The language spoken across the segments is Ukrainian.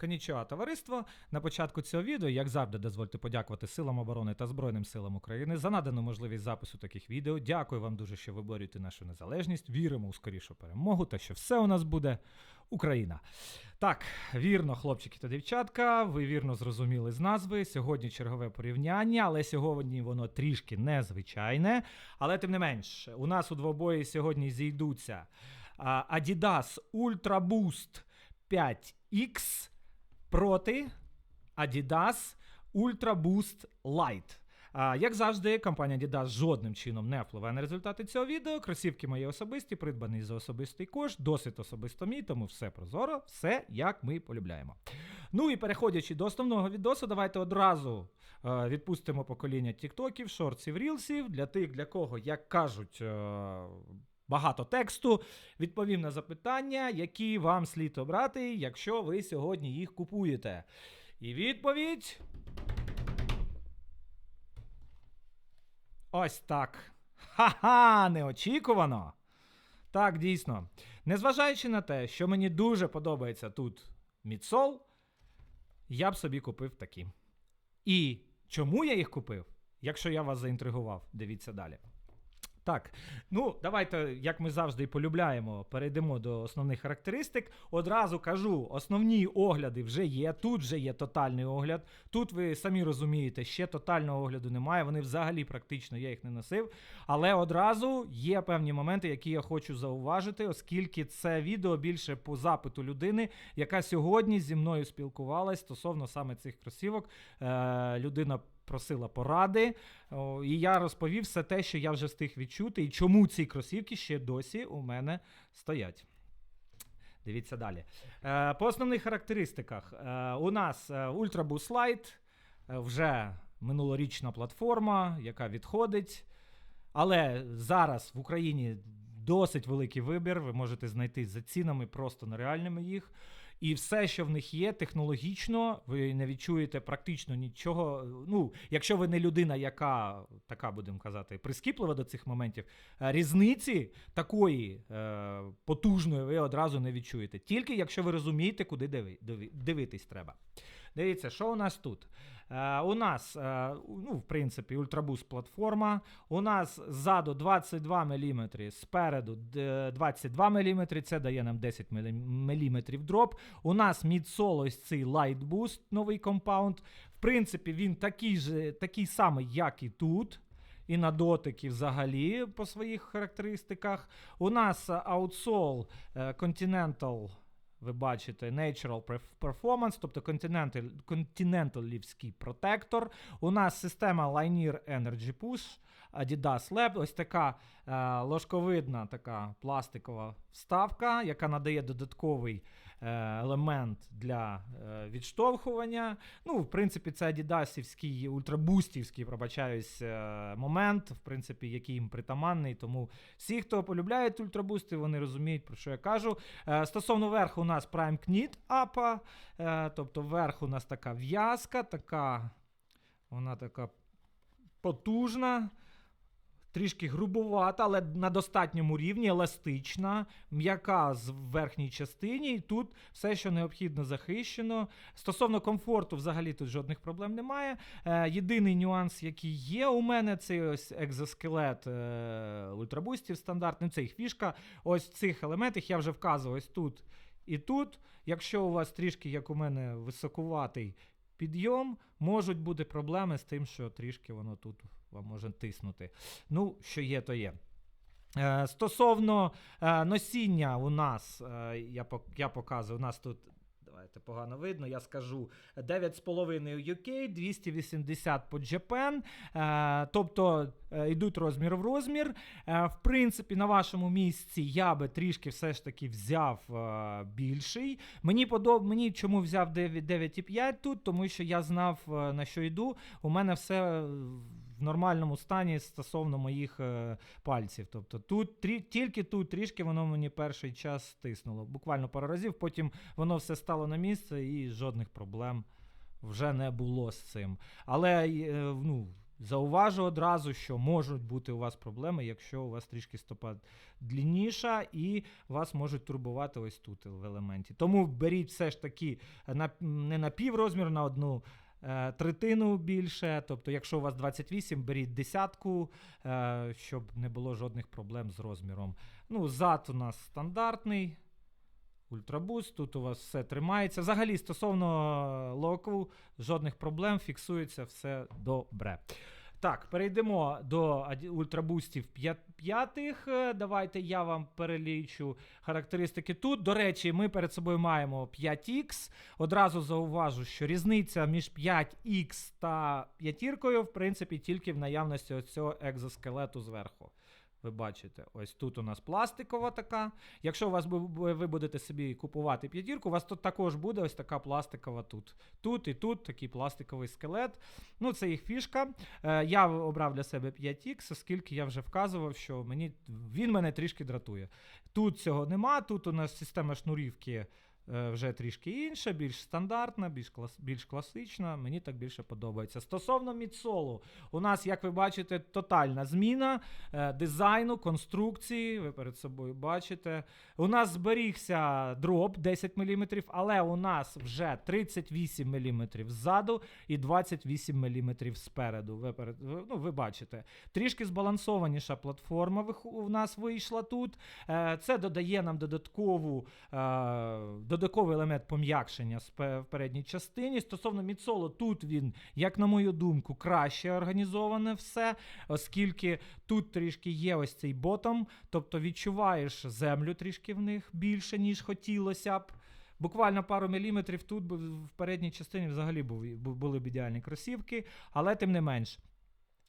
Конічого товариство. На початку цього відео, як завжди, дозвольте подякувати Силам оборони та Збройним силам України за надану можливість запису таких відео. Дякую вам дуже, що ви борюєте нашу незалежність. Віримо у скорішу перемогу та що все у нас буде Україна. Так, вірно, хлопчики та дівчатка, ви вірно зрозуміли з назви. Сьогодні чергове порівняння, але сьогодні воно трішки незвичайне. Але тим не менш, у нас у двобої сьогодні зійдуться Adidas Ultra Boost 5X проти Adidas Ultra Boost Lite. А, як завжди, компанія Adidas жодним чином не впливає на результати цього відео. Кросівки мої особисті, придбані за особистий кошт, досить особисто мій, тому все прозоро, все як ми полюбляємо. Ну і переходячи до основного відосу, давайте одразу е, відпустимо покоління тіктоків, шортсів, рілсів для тих, для кого, як кажуть, е, багато тексту. Відповім на запитання, які вам слід обрати, якщо ви сьогодні їх купуєте. І відповідь. Ось так. Ха-ха! Неочікувано. Так, дійсно. Незважаючи на те, що мені дуже подобається тут мідсол, я б собі купив такі. І чому я їх купив? Якщо я вас заінтригував, дивіться далі. Так, ну давайте, як ми завжди і полюбляємо, перейдемо до основних характеристик. Одразу кажу, основні огляди вже є. Тут вже є тотальний огляд. Тут ви самі розумієте, ще тотального огляду немає. Вони взагалі практично я їх не носив. Але одразу є певні моменти, які я хочу зауважити, оскільки це відео більше по запиту людини, яка сьогодні зі мною спілкувалась стосовно саме цих кросівок. Е, людина просила поради, і я розповів все те, що я вже встиг відчути, і чому ці кросівки ще досі у мене стоять. Дивіться далі. Е, по основних характеристиках, е, у нас е, Ultra Boost Lite, вже минулорічна платформа, яка відходить. Але зараз в Україні досить великий вибір. Ви можете знайти за цінами просто нереальними їх. І все, що в них є, технологічно, ви не відчуєте практично нічого. Ну, якщо ви не людина, яка така, будемо казати, прискіплива до цих моментів, е, різниці такої е, потужної ви одразу не відчуєте. Тільки якщо ви розумієте, куди диви, диви, дивитись треба. Дивіться, що у нас тут? Е, у нас, е, ну, в принципі, ультрабуст платформа. У нас ззаду 22 мм, спереду 22 мм, це дає нам 10 мм дроп. У нас мідсол ось цей Light Boost, новий компаунд. В принципі, він такий же, такий самий, як і тут. І на дотики взагалі по своїх характеристиках. У нас е, аутсол е, Continental, ви бачите, Natural Performance, тобто Continental, лівський протектор. У нас система Linear Energy Push, Adidas Lab, ось така е, ложковидна така пластикова вставка, яка надає додатковий елемент для е, відштовхування. Ну, в принципі, це адідасівський, ультрабустівський, пробачаюсь, е, момент, в принципі, який їм притаманний. Тому всі, хто полюбляють ультрабусти, вони розуміють, про що я кажу. Е, стосовно верху, у нас Prime Knit APA, е, тобто верх у нас така в'язка, така, вона така потужна. Трішки грубувата, але на достатньому рівні, еластична, м'яка з верхній частині. І тут все, що необхідно, захищено. Стосовно комфорту, взагалі тут жодних проблем немає. Е, єдиний нюанс, який є у мене, це ось екзоскелет е, ультрабустів стандартний. Це їх фішка. Ось в цих елементах я вже вказував ось тут і тут. Якщо у вас трішки, як у мене, високуватий підйом, можуть бути проблеми з тим, що трішки воно тут вам може тиснути. Ну, що є, то є. Е, Стосовно е, носіння, у нас, е, я, я показую, у нас тут. Давайте погано видно, я скажу 9,5 UK, 280 по Japan. Е, тобто е, йдуть розмір в розмір. Е, в принципі, на вашому місці я би трішки все ж таки взяв е, більший. Мені подоб... мені чому взяв 9 9,5 тут, тому що я знав е, на що йду. У мене все в нормальному стані стосовно моїх е, пальців. Тобто тут трі... тільки тут трішки воно мені перший час стиснуло. Буквально пару разів, потім воно все стало на місце і жодних проблем вже не було з цим. Але е, ну, Зауважу одразу, що можуть бути у вас проблеми, якщо у вас трішки стопа длінніша, і вас можуть турбувати ось тут в елементі. Тому беріть все ж таки на, не на піврозмір, на одну третину більше. Тобто, якщо у вас 28, беріть десятку, е, щоб не було жодних проблем з розміром. Ну, зад у нас стандартний. Ультрабуст, тут у вас все тримається. Взагалі, стосовно локу, жодних проблем, фіксується все добре. Так, перейдемо до ультрабустів п'ятих. Е, Давайте я вам перелічу характеристики тут. До речі, ми перед собою маємо 5X. Одразу зауважу, що різниця між 5X та п'ятіркою, в принципі, тільки в наявності цього екзоскелету зверху. Ви бачите, ось тут у нас пластикова така. Якщо у вас ви будете собі купувати п'ятірку, у вас тут також буде ось така пластикова тут. Тут і тут такий пластиковий скелет. Ну, це їх фішка. Е, я обрав для себе 5X, оскільки я вже вказував, що мені, він мене трішки дратує. Тут цього нема, тут у нас система шнурівки вже трішки інша, більш стандартна, більш, клас, більш класична. Мені так більше подобається. Стосовно мідсолу, у нас, як ви бачите, тотальна зміна е, дизайну, конструкції. Ви перед собою бачите. У нас зберігся дроп 10 мм, але у нас вже 38 мм ззаду і 28 мм спереду. Ви, перед, ну, ви бачите. Трішки збалансованіша платформа у нас вийшла тут. Е, Це додає нам додаткову, е, додатковий елемент пом'якшення в передній частині. Стосовно Міцоло, тут він, як на мою думку, краще організоване все, оскільки тут трішки є ось цей ботом, тобто відчуваєш землю трішки в них більше, ніж хотілося б. Буквально пару міліметрів тут в передній частині взагалі були б ідеальні кросівки, але тим не менш.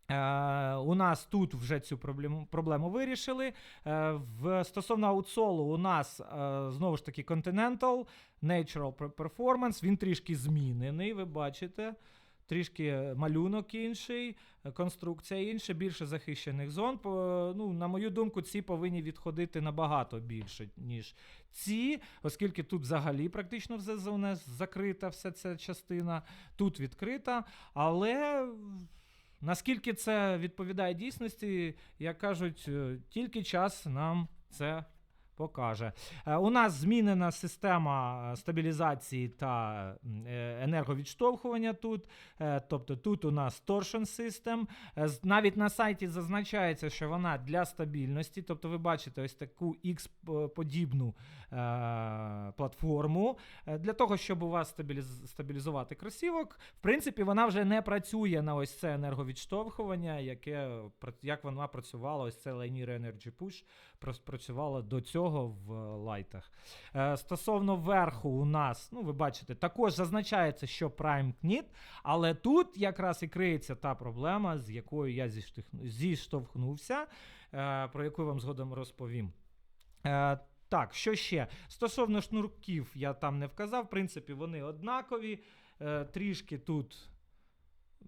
Е, у нас тут вже цю проблему, проблему вирішили. Е, в, стосовно аутсолу, у нас е, знову ж таки Continental Natural Performance. Він трішки змінений, ви бачите. Трішки малюнок інший, конструкція інша, більше захищених зон. Ну, на мою думку, ці повинні відходити набагато більше, ніж ці, оскільки тут взагалі практично все за- закрита вся ця частина, тут відкрита. Але наскільки це відповідає дійсності, як кажуть, е, тільки час нам це покаже. Е, У нас змінена система е, стабілізації та е, енерговідштовхування тут. Тобто тут у нас Torsion. Е, Навіть на сайті зазначається, що вона для стабільності. Тобто ви бачите ось таку X-подібну платформу. Для того, щоб у вас стабілізувати кросівок, в принципі, вона вже не працює на ось це енерговідштовхування, яке як вона працювала, ось це Linear Energy Push працювала до цього в е, лайтах. Е, Стосовно верху, у нас, ну ви бачите, також зазначається, що Prime Knit, але тут якраз і криється та проблема, з якою я зіштовхнувся, е, про яку вам згодом розповім. Так, що ще? Стосовно шнурків, я там не вказав. В принципі, вони однакові. Трішки тут.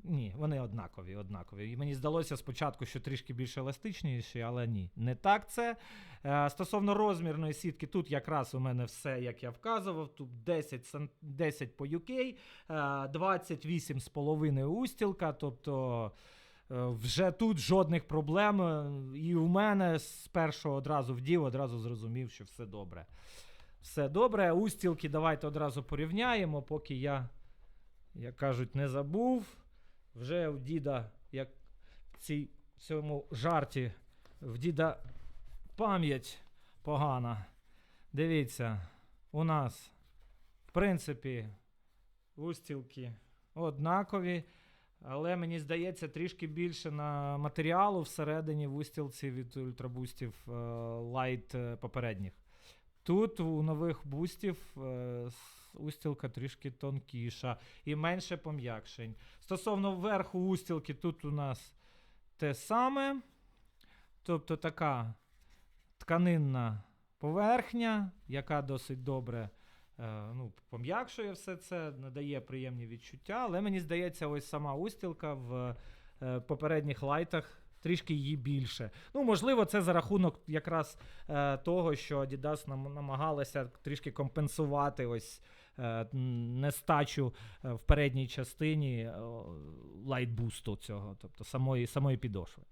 Ні, вони однакові, однакові. І мені здалося спочатку, що трішки більш еластичніші, але ні, не так це. Е, стосовно розмірної сітки, тут якраз у мене все, як я вказував. Тут 10, 10 по UK, е, 28,5 устілка, тобто. е, Вже тут жодних проблем. е, І у мене з першого одразу вдів, одразу зрозумів, що все добре. Все добре. Устілки давайте одразу порівняємо, поки я, як кажуть, не забув. Вже у діда, як в цьому жарті, в діда пам'ять погана. Дивіться, у нас, в принципі, устілки однакові. Але мені здається, трішки більше на матеріалу всередині в устілці від ультрабустів е, лайт е, попередніх. Тут у нових бустів е, устілка трішки тонкіша і менше пом'якшень. Стосовно верху устілки, тут у нас те саме. Тобто така тканинна поверхня, яка досить добре е, ну, пом'якшує все це, надає приємні відчуття. Але мені здається, ось сама устілка в е, попередніх лайтах. Трішки її більше. Ну, можливо, це за рахунок якраз е, того, що Adidas нам намагалася трішки компенсувати ось нестачу е, в передній частині е, лайтбусту цього, тобто самої, самої підошви.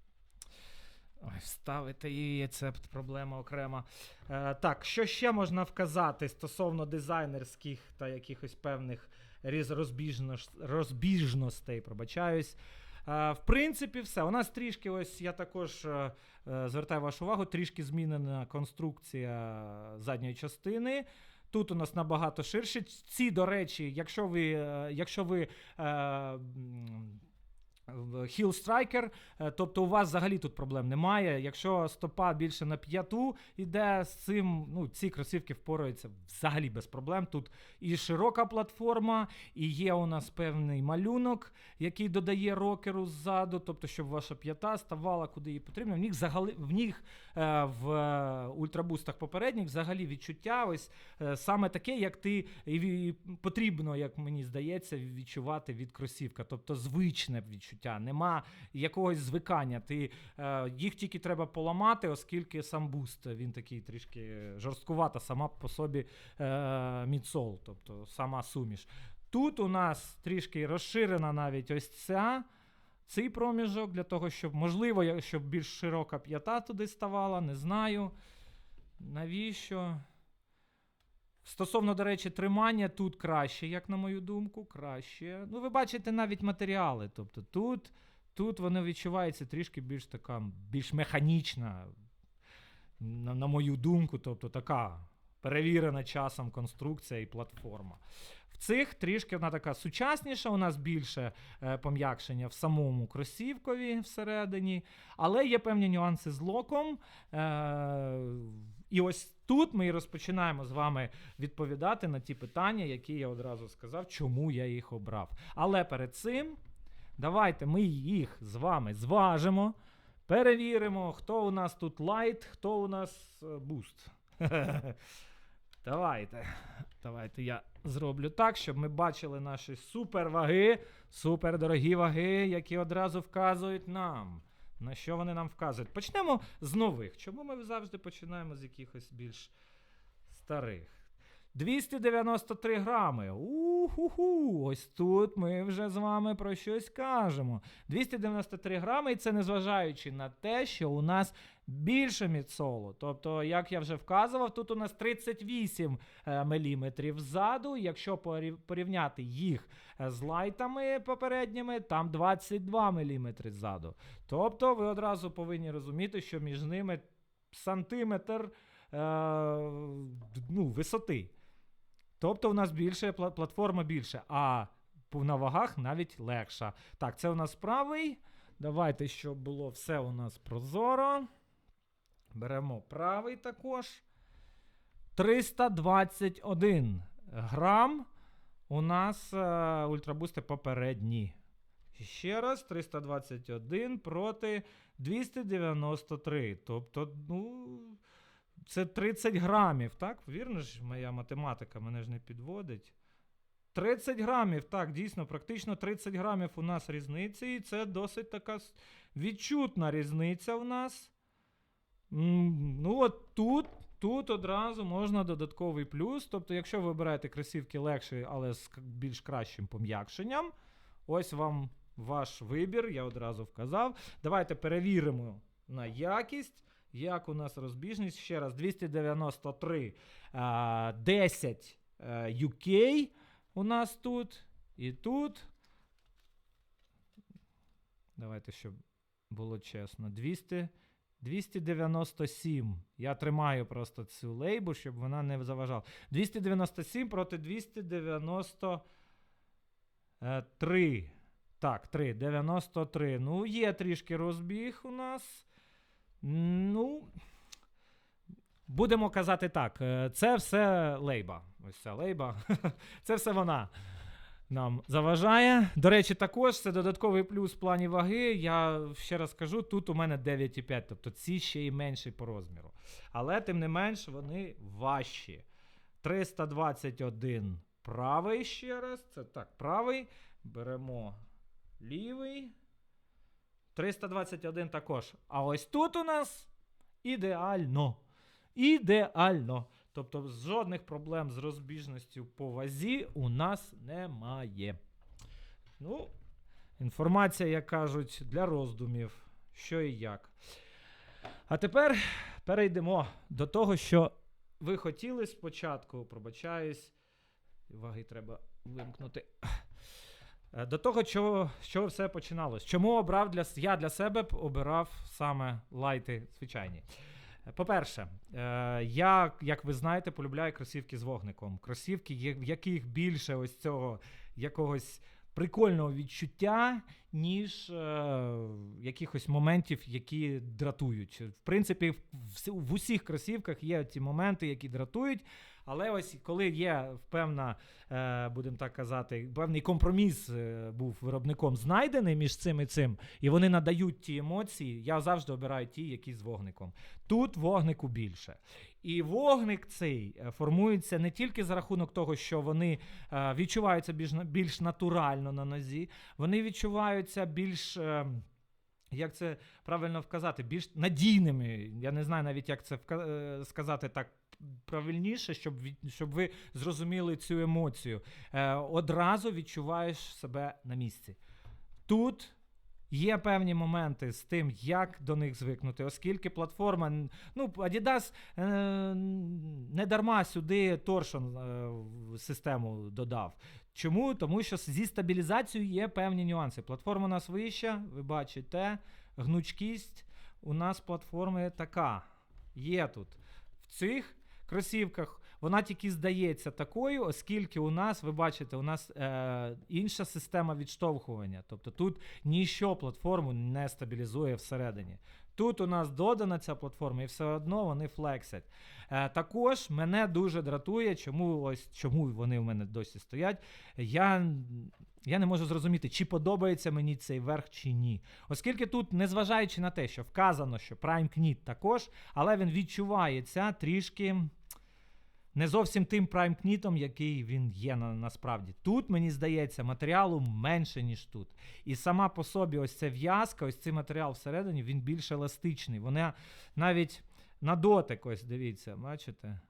Ой, вставити її, це проблема окрема. Е, так, що ще можна вказати стосовно дизайнерських та якихось певних розбіжнош- розбіжностей, пробачаюсь. Е, в принципі, все. У нас трішки, ось я також е, е, звертаю вашу увагу, трішки змінена конструкція задньої частини. Тут у нас набагато ширше. Ці, до речі, якщо ви, е, якщо ви е, Striker, е, тобто у вас взагалі тут проблем немає. Якщо стопа більше на п'яту іде з цим, ну, ці кросівки впораються взагалі без проблем. Тут і широка платформа, і є у нас певний малюнок, який додає рокеру ззаду, тобто, щоб ваша п'ята ставала куди їй потрібно. В них взагалі в них е, в е, ультрабустах попередніх взагалі відчуття ось е, саме таке, як ти і потрібно, як мені здається, відчувати від кросівка. Тобто звичне відчуття. Нема якогось звикання. Ти, е, їх тільки треба поламати, оскільки сам буст він такий трішки жорсткувата сама по собі е, мідсол, тобто сама суміш. Тут у нас трішки розширена навіть ось ця. Цей проміжок для того, щоб, можливо, щоб більш широка п'ята туди ставала, не знаю. Навіщо? Стосовно, до речі, тримання тут краще, як на мою думку, краще. Ну, ви бачите навіть матеріали. Тобто тут, тут воно відчувається трішки більш така, більш механічна, на, на мою думку, тобто така перевірена часом конструкція і платформа. В цих трішки вона така сучасніша, у нас більше е, пом'якшення в самому кросівкові всередині, але є певні нюанси з локом. Е, і ось тут ми і розпочинаємо з вами відповідати на ті питання, які я одразу сказав, чому я їх обрав. Але перед цим давайте ми їх з вами зважимо, перевіримо, хто у нас тут лайт, хто у нас е, буст. Давайте. Давайте я зроблю так, щоб ми бачили наші суперваги, супердорогі ваги, які одразу вказують нам. На що вони нам вказують? Почнемо з нових. Чому ми завжди починаємо з якихось більш старих? 293 грами. Уху, ось тут ми вже з вами про щось кажемо. 293 грами, і це незважаючи на те, що у нас більше міцолу. Тобто, як я вже вказував, тут у нас 38 е, міліметрів ззаду. Якщо порівняти їх е, з лайтами попередніми, там 22 міліметри ззаду. Тобто, ви одразу повинні розуміти, що між ними сантиметр е, ну, висоти. Тобто у нас більше платформа більше, а на вагах навіть легша. Так, це у нас правий. Давайте, щоб було все у нас прозоро. Беремо правий також. 321 грам. У нас е, ультрабусти попередні. Ще раз, 321 проти 293. Тобто, ну, це 30 грамів, так? Вірно ж, моя математика мене ж не підводить. 30 грамів, так, дійсно, практично 30 грамів у нас різниці, і це досить така відчутна різниця в нас. Ну, от тут, тут одразу можна додатковий плюс. Тобто, якщо ви обираєте кросівки легші, але з більш кращим пом'якшенням, ось вам ваш вибір, я одразу вказав. Давайте перевіримо на якість. Як у нас розбіжність? Ще раз, 293, 10 е, UK у нас тут і тут. Давайте, щоб було чесно. 200, 297. Я тримаю просто цю лейбу, щоб вона не заважала. 297 проти 293. Так, 3, 93. Ну, є трішки розбіг у нас. Ну. Будемо казати так, е, це все лейба. Ось ця лейба. Це все вона нам заважає. До речі, також це додатковий плюс в плані ваги. Я ще раз кажу, тут у мене 9,5, тобто ці ще й менші по розміру. Але тим не менш вони важчі. 321 правий ще раз. Це так, правий. Беремо лівий. 321 також. А ось тут у нас ідеально. Ідеально. Тобто жодних проблем з розбіжністю по вазі у нас немає. Ну, інформація, як кажуть, для роздумів, що і як. А тепер перейдемо до того, що ви хотіли спочатку, пробачаюсь, ваги треба вимкнути. Е, До того, чого, чого все починалось. Чому обрав для, я для себе обирав саме лайти звичайні? По-перше, е, я, як ви знаєте, полюбляю кросівки з вогником. Кросівки, в яких більше ось цього якогось прикольного відчуття, ніж е, якихось моментів, які дратують. В принципі, в, в усіх кросівках є ці моменти, які дратують. Але ось коли є певна, е, будемо так казати, певний компроміс е, був виробником знайдений між цим і цим, і вони надають ті емоції, я завжди обираю ті, які з вогником. Тут вогнику більше. І вогник цей е, формується не тільки за рахунок того, що вони відчуваються більш, більш натурально на нозі, вони відчуваються більш. як це правильно вказати, більш надійними. Я не знаю навіть, як це сказати так правильніше, щоб, щоб ви зрозуміли цю емоцію. Е, одразу відчуваєш себе на місці. Тут є певні моменти з тим, як до них звикнути, оскільки платформа, ну, Adidas е, не дарма сюди торшон е, систему додав. Чому? Тому що зі стабілізацією є певні нюанси. Платформа у нас вища, ви бачите, гнучкість у нас платформи така. Є тут. В цих кросівках вона тільки здається такою, оскільки у нас, ви бачите, у нас е, інша система відштовхування. Тобто тут ніщо платформу не стабілізує всередині. Тут у нас додана ця платформа, і все одно вони флексять. Е, також мене дуже дратує, чому ось чому вони в мене досі стоять. Я, я не можу зрозуміти, чи подобається мені цей верх чи ні. Оскільки тут, незважаючи на те, що вказано, що Prime Knit також, але він відчувається трішки не зовсім тим Knit, який він є на, насправді. Тут, мені здається, матеріалу менше, ніж тут. І сама по собі ось ця в'язка, ось цей матеріал всередині, він більш еластичний. Вона навіть на дотик, ось дивіться, бачите?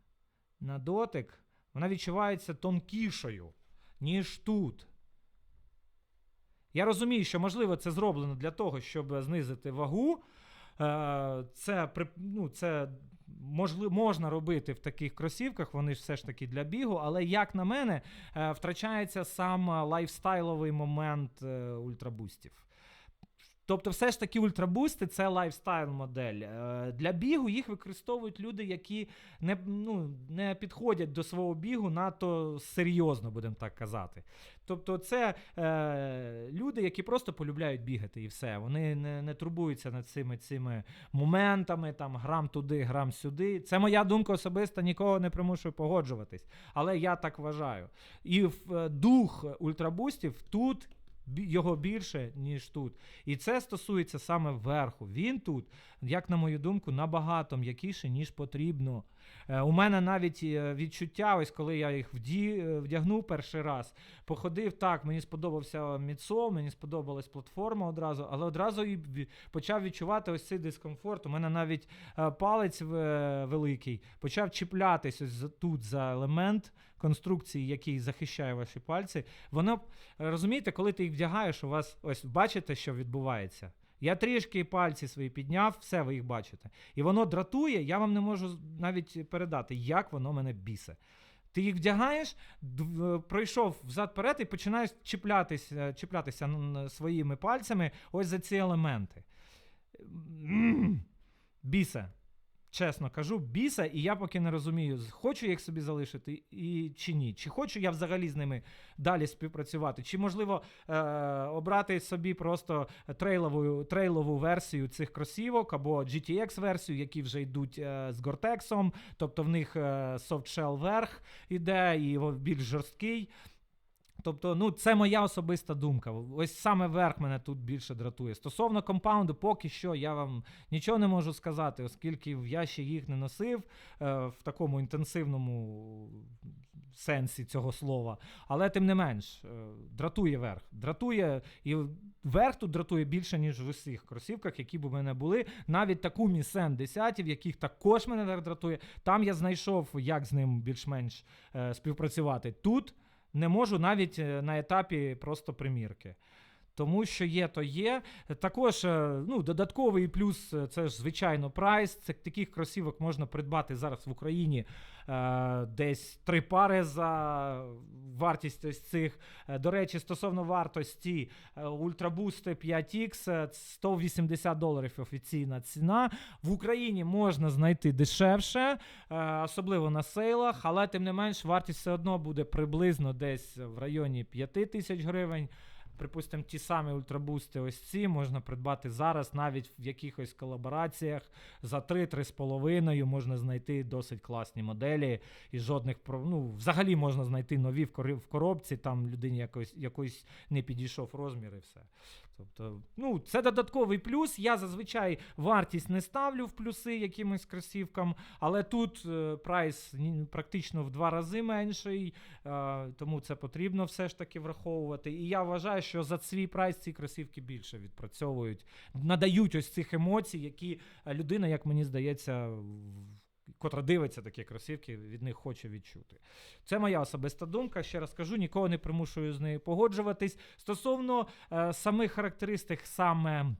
На дотик вона відчувається тонкішою, ніж тут. Я розумію, що можливо це зроблено для того, щоб знизити вагу. Е, Це, ну, це можли, можна робити в таких кросівках, вони ж все ж таки для бігу, але як на мене, е, втрачається сам е, лайфстайловий момент е, ультрабустів. Тобто, все ж таки, ультрабусти це лайфстайл модель. Е, Для бігу їх використовують люди, які не, ну, не підходять до свого бігу надто серйозно, будемо так казати. Тобто, це е, люди, які просто полюбляють бігати, і все. Вони не, не турбуються над цими цими моментами, там грам туди, грам сюди. Це моя думка особиста, нікого не примушую погоджуватись. Але я так вважаю. І в, е, дух ультрабустів тут. Його більше, ніж тут. І це стосується саме верху. Він тут, як на мою думку, набагато м'якіше, ніж потрібно. Е, у мене навіть е, відчуття, ось коли я їх е, вдягнув перший раз, походив так, мені сподобався міцо, мені сподобалась платформа одразу, але одразу і почав відчувати ось цей дискомфорт. У мене навіть палець великий почав чіплятись ось тут за елемент конструкції, який захищає ваші пальці. Воно розумієте, коли ти їх вдягаєш, у вас ось бачите, що відбувається. Я трішки пальці свої підняв, все, ви їх бачите. І воно дратує, я вам не можу навіть передати, як воно мене бісе. Ти їх вдягаєш, пройшов взад-перед і починаєш чіплятися, чіплятися своїми пальцями ось за ці елементи. Бісе. Чесно кажу, біса, і я поки не розумію, хочу їх собі залишити і, чи ні. Чи хочу я взагалі з ними далі співпрацювати, чи можливо е, обрати собі просто трейлову, трейлову версію цих кросівок або GTX-версію, які вже йдуть е, з Гортексом, тобто в них е, softshell верх іде і більш жорсткий. Тобто, ну, це моя особиста думка. Ось саме верх мене тут більше дратує. Стосовно компаунду, поки що я вам нічого не можу сказати, оскільки я ще їх не носив е, в такому інтенсивному сенсі цього слова. Але тим не менш, е, дратує верх. Дратує, і верх тут дратує більше, ніж в усіх кросівках, які б у мене були. Навіть таку Місен 10, в яких також мене дратує. Там я знайшов, як з ним більш-менш е, співпрацювати. Тут не можу навіть е, на етапі просто примірки. Тому що є, то є. Також е, ну, додатковий плюс е, це ж звичайно прайс. Це таких кросівок можна придбати зараз в Україні е, десь три пари за вартість ось цих. Е, До речі, стосовно вартості ультрабусти 5X е, 180 доларів офіційна ціна. В Україні можна знайти дешевше, е, особливо на сейлах, але тим не менш вартість все одно буде приблизно десь в районі 5 тисяч гривень. Припустимо, ті самі ультрабусти, ось ці можна придбати зараз, навіть в якихось колабораціях за 3-3,5 можна знайти досить класні моделі. І жодних ну, взагалі можна знайти нові в, коробці, там людині якось, якось не підійшов розмір і все. Тобто, ну, це додатковий плюс. Я зазвичай вартість не ставлю в плюси якимось кросівкам, але тут е, прайс практично в два рази менший, е, тому це потрібно все ж таки враховувати. І я вважаю, що за свій прайс ці кросівки більше відпрацьовують, надають ось цих емоцій, які е, людина, як мені здається, котра дивиться такі кросівки, від них хоче відчути. Це моя особиста думка. Ще раз кажу, нікого не примушую з нею погоджуватись. Стосовно е, самих характеристик, саме.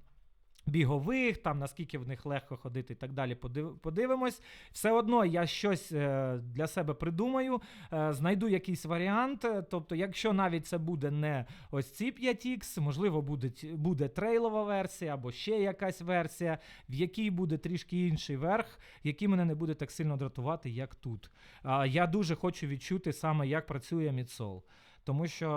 Бігових, там наскільки в них легко ходити і так далі. Подивимось. Все одно я щось е, для себе придумаю, е, знайду якийсь варіант. Тобто, якщо навіть це буде не ось ці 5X, можливо, буде, буде трейлова версія або ще якась версія, в якій буде трішки інший верх, який мене не буде так сильно дратувати, як тут. Я дуже хочу відчути саме, як працює Мідсол. Тому що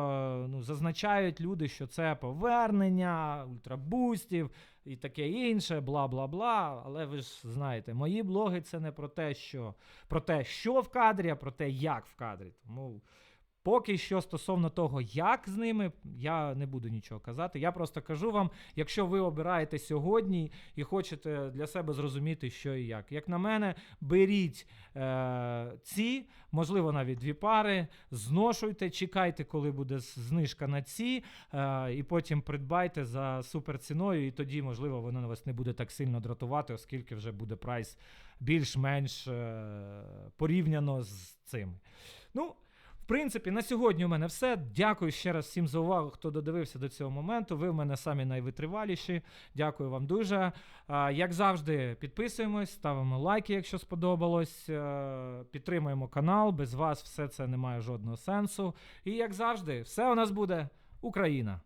ну, зазначають люди, що це повернення ультрабустів і таке інше, бла бла бла. Але ви ж знаєте, мої блоги це не про те, що про те, що в кадрі, а про те, як в кадрі. Тому поки що стосовно того, як з ними, я не буду нічого казати. Я просто кажу вам, якщо ви обираєте сьогодні і хочете для себе зрозуміти, що і як. Як на мене, беріть е- ці, можливо, навіть дві пари, зношуйте, чекайте, коли буде знижка на ці, е- і потім придбайте за суперціною, і тоді, можливо, воно вас не буде так сильно дратувати, оскільки вже буде прайс більш-менш е- порівняно з цим. Ну, принципі, на сьогодні у мене все. Дякую ще раз всім за увагу, хто додивився до цього моменту. Ви в мене самі найвитриваліші. Дякую вам дуже. Як завжди, підписуємось, ставимо лайки, якщо сподобалось. е, Підтримуємо канал. Без вас все це не має жодного сенсу. І як завжди, все у нас буде Україна.